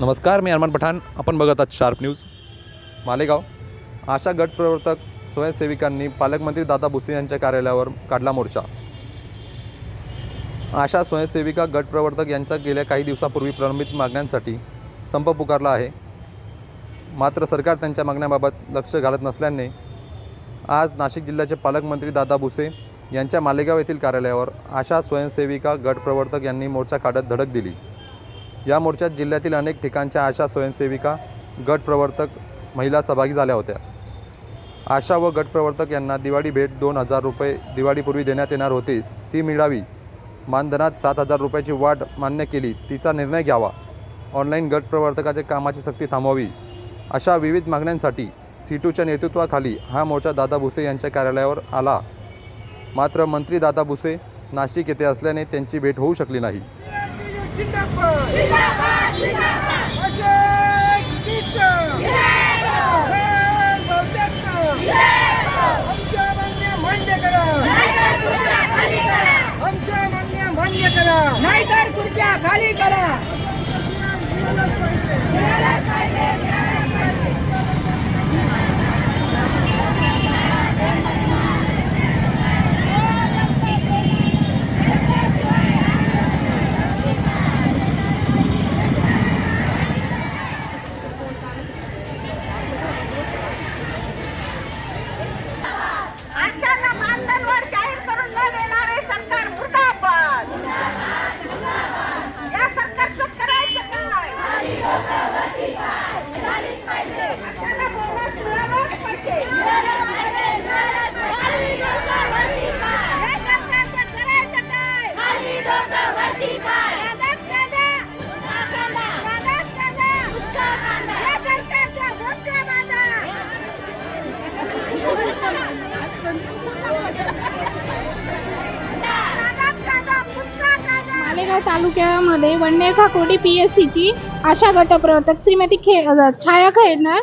नमस्कार मी अरमान पठाण. आपण बघत आहात शार्प न्यूज मालेगाव आशा गट प्रवर्तक स्वयंसेविकांनी पालकमंत्री दादा भुसे यांच्या कार्यालयावर काढला मोर्चा. आशा स्वयंसेविका गट प्रवर्तक यांचा गेल्या काही दिवसापूर्वी प्रलंबित मागण्यांसाठी संप पुकारला आहे. मात्र सरकार त्यांच्या मागण्याबाबत लक्ष घालत नसल्याने आज नाशिक जिल्ह्याचे पालकमंत्री दादा भुसे यांच्या मालेगाव येथील कार्यालयावर आशा स्वयंसेविका गट प्रवर्तक यांनी मोर्चा काढत धडक दिली. या मोर्चात जिल्ह्यातील अनेक ठिकाणच्या आशा स्वयंसेविका गटप्रवर्तक महिला सहभागी झाल्या होत्या. आशा व गटप्रवर्तक यांना दिवाळी भेट दोन हजार रुपये दिवाळीपूर्वी देण्यात येणार होती. ती मिळावी. मानधनात सात हजार रुपयाची वाढ मान्य केली. तिचा निर्णय घ्यावा. ऑनलाईन गटप्रवर्तकाच्या कामाची सक्ती थांबवावी. अशा विविध मागण्यांसाठी सीटूच्या नेतृत्वाखाली हा मोर्चा दादा भुसे यांच्या कार्यालयावर आला. मात्र मंत्री दादा भुसे नाशिक येथे असल्याने त्यांची भेट होऊ शकली नाही. नाहीतर खुर्च्या खाली करा. कांदा. तालुक्यामध्ये वन्य ठाकोडी पी एस सीची आशा गटप्रवर्तक श्रीमती खे छाया खेळणार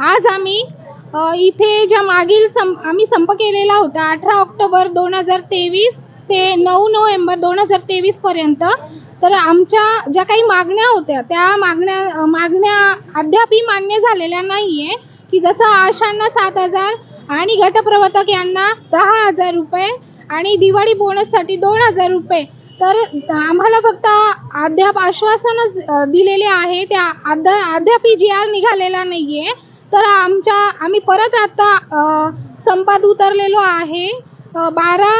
आज आम्ही इथे ज्या मागील सं आम्ही संप केलेला होता अठरा ऑक्टोबर दोन हजार तेवीस ते नऊ नोव्हेंबर दोन हजार तेवीसपर्यंत तर आमच्या ज्या काही मागण्या होत्या त्या मागण्या मागण्या अद्यापही मान्य झालेल्या नाही आहे की जसं आशांना सात हजार आणि गटप्रवर्तक यांना दहा हजार रुपये आणि दिवाळी बोनससाठी दोन हजार रुपये तर आम्हाला फक्त अद्याप आश्वासनच दिलेले आहे. त्या अद्या अद्यापही जी आर निघालेला नाही आहे तर आमच्या आम्ही परत आता संपात उतरलेलो आहे. बारा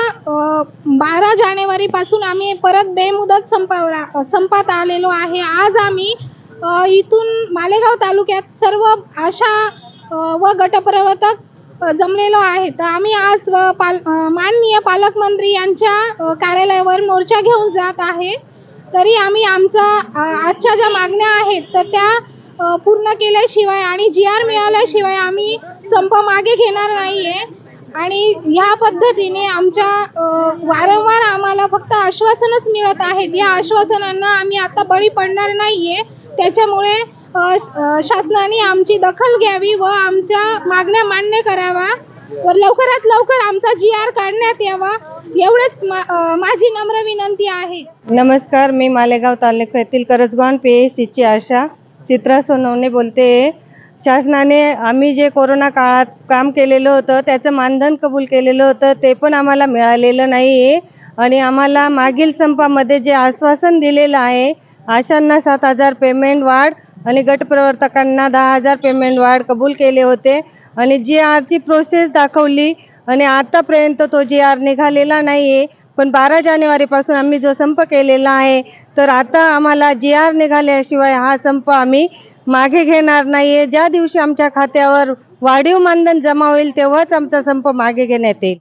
बारा जानेवारीपासून आम्ही परत बेमुदत संपावर संपात आलेलो आहे. आज आम्ही इथून मालेगाव तालुक्यात सर्व आशा व गटप्रवर्तक जमलेलो आहे. तर आम्ही आज पाल माननीय पालकमंत्री यांच्या कार्यालयावर मोर्चा घेऊन जात आहे. तरी आम्ही आमचा आजच्या ज्या मागण्या आहेत तर त्या पूर्ण केल्याशिवाय आणि जी आर मिळाल्याशिवाय आम्ही संप मागे घेणार नाही आहे आणि ह्या पद्धतीने आमच्या वारंवार आम्हाला फक्त आश्वासनच मिळत आहेत. या आश्वासनांना आम्ही आता बळी पडणार नाही आहे त्याच्यामुळे शासनाने आमची दखल घ्यावी व आमच्या मागण्या मान्य करावा व लवकरात लवकर आमचा जी आर काढण्यात यावा एवढंच मा- माझी नम्र विनंती आहे. नमस्कार मी मालेगाव तालुक्यातील करजगाव पी एच सीची आशा चित्रा सोनवणे बोलते. शासनाने आम्ही जे कोरोना काळात काम केलेलं होतं त्याचं मानधन कबूल केलेलं होतं ते पण आम्हाला मिळालेलं नाही. आहे आणि आम्हाला मागील संपामध्ये जे आश्वासन दिलेलं आहे आशांना सात हजार पेमेंट वाढ आणि गटप्रवर्तकांना दहा हजार पेमेंट वाढ कबूल केले होते. आणि जी आरची प्रोसेस दाखवली. आणि आतापर्यंत तो जी आर निघालेला नाही आहे पण बारा जानेवारीपासून आम्ही जो संप केलेला आहे तर आता आम्हाला जी आर निघाल्याशिवाय हा संप आम्ही मागे घेणार नाही आहे ज्या दिवशी आमच्या खात्यावर वाढीव मानधन जमा होईल तेव्हाच आमचा संप मागे घेण्यात येईल.